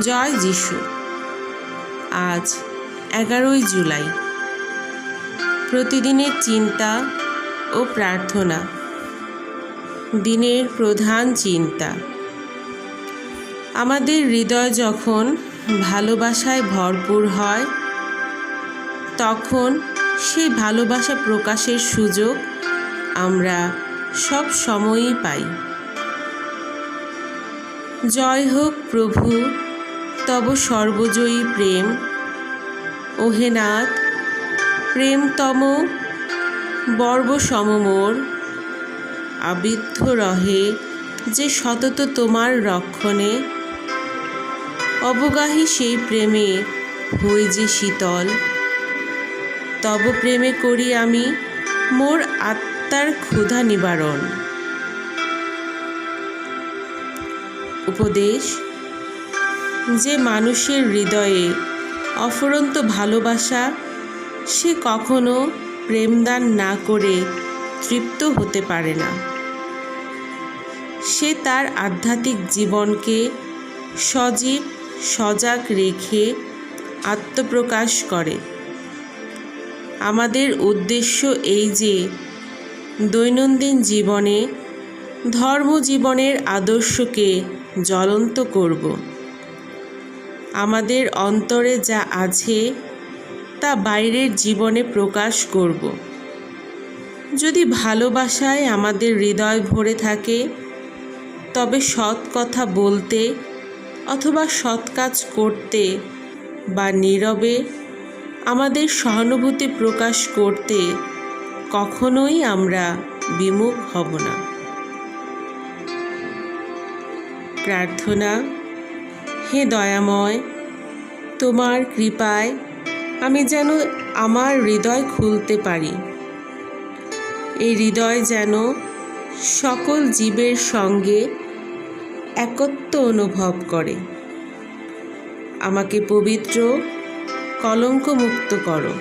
জয় যিশু। আজ এগারোই জুলাই। প্রতিদিনের চিন্তা ও প্রার্থনা। দিনের প্রধান চিন্তা। আমাদের হৃদয় যখন ভালোবাসায় ভরপুর হয়, তখন সেই ভালোবাসা প্রকাশের সুযোগ আমরা সব সময়ই পাই। জয় হোক প্রভু তব সর্বজয়ী প্রেম। ওহে নাথ, প্রেমতম বর্ব সমমোর আবিদ্ধ রহে যে সতত তোমার রক্ষণে। অবগাহী সেই প্রেমে হই যে শীতল। তব প্রেমে করি আমি মোর আত্মার ক্ষুধা নিবারণ। উপদেশ যে মানুষের হৃদয়ে অফুরন্ত ভালোবাসা, সে কখনো প্রেমদান না করে তৃপ্ত হতে পারে না। সে তার আধ্যাত্মিক জীবনকে সজীব, সজাগ রেখে আত্মপ্রকাশ করে। আমাদের উদ্দেশ্য এই যে, দৈনন্দিন জীবনে ধর্মজীবনের আদর্শকে জ্বলন্ত করব। আমাদের অন্তরে যা আছে তা বাইরের জীবনে প্রকাশ করব। যদি ভালোবাসায় আমাদের হৃদয় ভরে থাকে, তবে সৎ কথা বলতে অথবা সৎ কাজ করতে বা নীরবে আমাদের সহানুভূতি প্রকাশ করতে কখনোই আমরা বিমুখ হব না। প্রার্থনা হে দয়াময়, তোমার কৃপায় আমি যেন আমার হৃদয় খুলতে পারি। এই হৃদয় যেন সকল জীবের সঙ্গে একত্ব অনুভব করে। আমাকে পবিত্র কলঙ্কমুক্ত করো।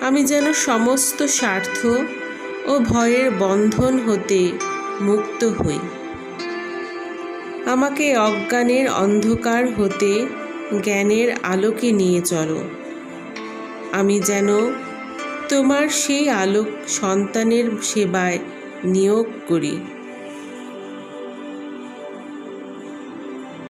আমি যেন সমস্ত স্বার্থ ও ভয়ের বন্ধন হতে মুক্ত হই। আমাকে অজ্ঞানের অন্ধকার হতে জ্ঞানের আলোকে নিয়ে চলো। আমি যেন তোমার সেই আলোক সন্তানের সেবায় নিয়োগ করি।